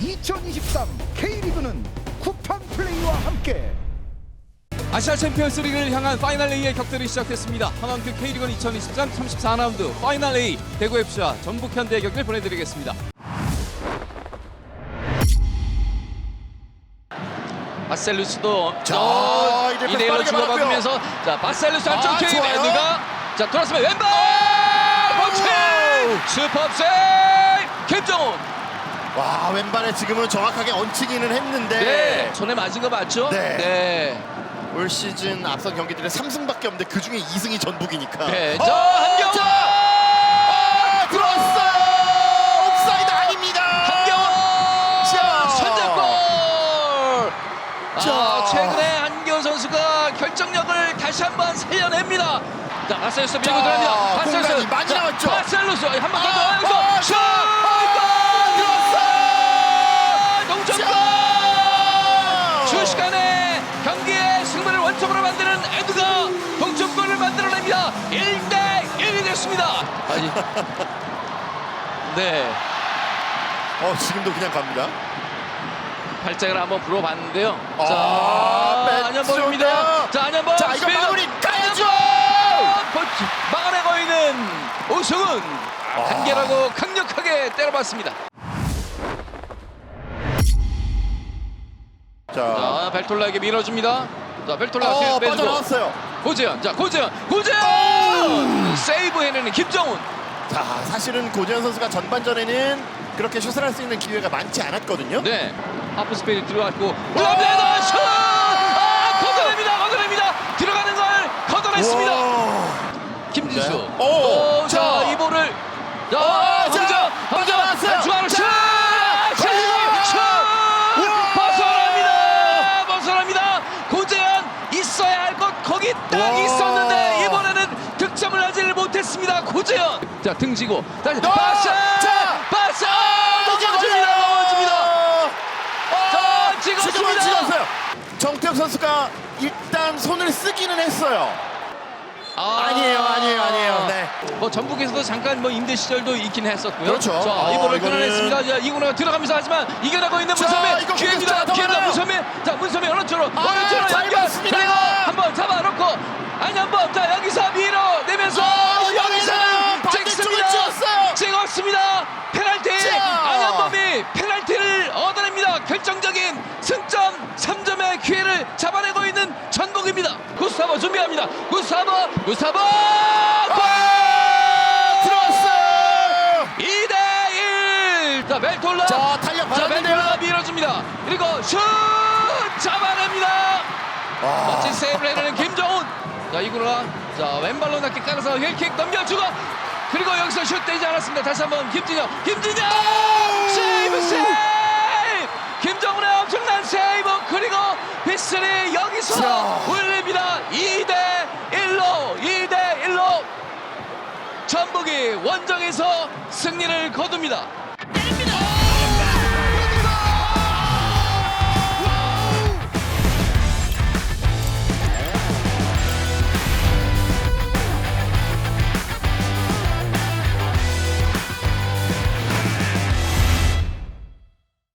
2023 K리그는 쿠팡 플레이와 함께 아시아 챔피언스 리그를 향한 파이널 A의 격돌이 시작됐습니다. 한원큐 K리그 2023 34라운드 파이널 A 대구 FC와 전북 현대의 격돌 보내드리겠습니다. 바셀루스도 자, 어, 이대일로 빠르게 주고받으면서 자 바셀루스 안쪽 아, 케인. 에드가 자 돌았으면 왼발 번치 슈퍼 세이브 김정훈 와 왼발에 지금은 정확하게 얹히기는 했는데 네 손에 맞은 거 맞죠? 네. 네. 올 시즌 앞선 경기들에 3승밖에 없는데 그 중에 2승이 전북이니까. 네, 어, 저 한경원! 자, 아, 들어왔어요. 옵사이드 아닙니다. 한경원 자. 선제골. 아, 자. 최근에 한경원 선수가 결정력을 다시 한번 살려냅니다. 자, 바셀루스 밀고 자, 들어갑니다. 공간이 많이 자, 나왔죠? 바셀루스 한 1이 됐습니다. 아니. 네. 어 지금도 그냥 갑니다. 발작을 한번 불어봤는데요. 아, 자. 안현범입니다. 자, 안현범. 자, 이거 스피드. 마무리 가야죠. 막아내고 있는 오승훈. 아. 한계라고 강력하게 때려봤습니다. 자, 자, 벨톨라에게 밀어줍니다. 자, 벨톨라 어, 빼주고. 빠져나왔어요. 고재현. 자, 고재현. 고재현! 세이브 해내는 김정훈. 자, 사실은 고재현 선수가 전반전에는 그렇게 슛을 할 수 있는 기회가 많지 않았거든요. 네. 하프 스페이 들어갔고 올라옵니다. 슛! 아, 걷어냅니다. 걷어냅니다. 들어가는 걸 걷어냈습니다. 와. 김진수. 네. 오, 오, 자, 자. 이 볼을 자, 어, 자, 황정, 빠져나왔어요. 황정, 중앙으로 슛! 자, 슛! 슛! 우와. 벗어납니다. 벗어납니다. 고재현 있어야 할 것 거기 딱 와. 이번에는 득점을 하지를 못했습니다. 고재현. 자, 등지고 다시 어, 바샤! 자. 바샤! 이게 넘어집니다. 넘어집니다. 자, 지금은 찍었습니다. 찍었어요. 정태혁 선수가 일단 손을 쓰기는 했어요. 아. 아니에요, 아니에요, 아니에요. 네. 뭐 전북에서도 잠깐 뭐 임대 시절도 있긴 했었고요. 그렇죠. 자, 어, 이번을 이거는- 끊어냈습니다. 자, 이구나가 들어가면서 하지만 이겨나고 있는 자, 문선민 이거 기회입니다. 더 문선민. 자, 문선민 어느 쪽으로 아, 어느 쪽으로 잘 연결. 봤습니다. 그리고 한번 잡아놓고 아니 한번 자 여기서 밀어내면서 아, 여기서 여기서는 반대쪽을 찍었습니다. 페널티. 자. 안현범이 페널티를 얻어냅니다. 결정적인 승점 3점의 기회를 잡아내고 있는 전북입니다. 구스타버 준비합니다. 구스타버, 구스타버. 골! 들어왔어요. 2대1 자 벨톨라 자, 탄력 자 받았는데요. 밀어줍니다 그리고 슛 잡아냅니다 와. 멋진 세이브를 해내는 김정훈 자 이구나 자 왼발로 낮게 깔아서 힐킥 넘겨주고 여기서 슛 되지 않았습니다. 다시 한번 김진영 김진영 세이브 세이브! 김정훈의 엄청난 세이브. 그리고 휘슬이 여기서 자. 올립니다. 2대 1로 2대 1로. 전북이 원정에서 승리를 거둡니다.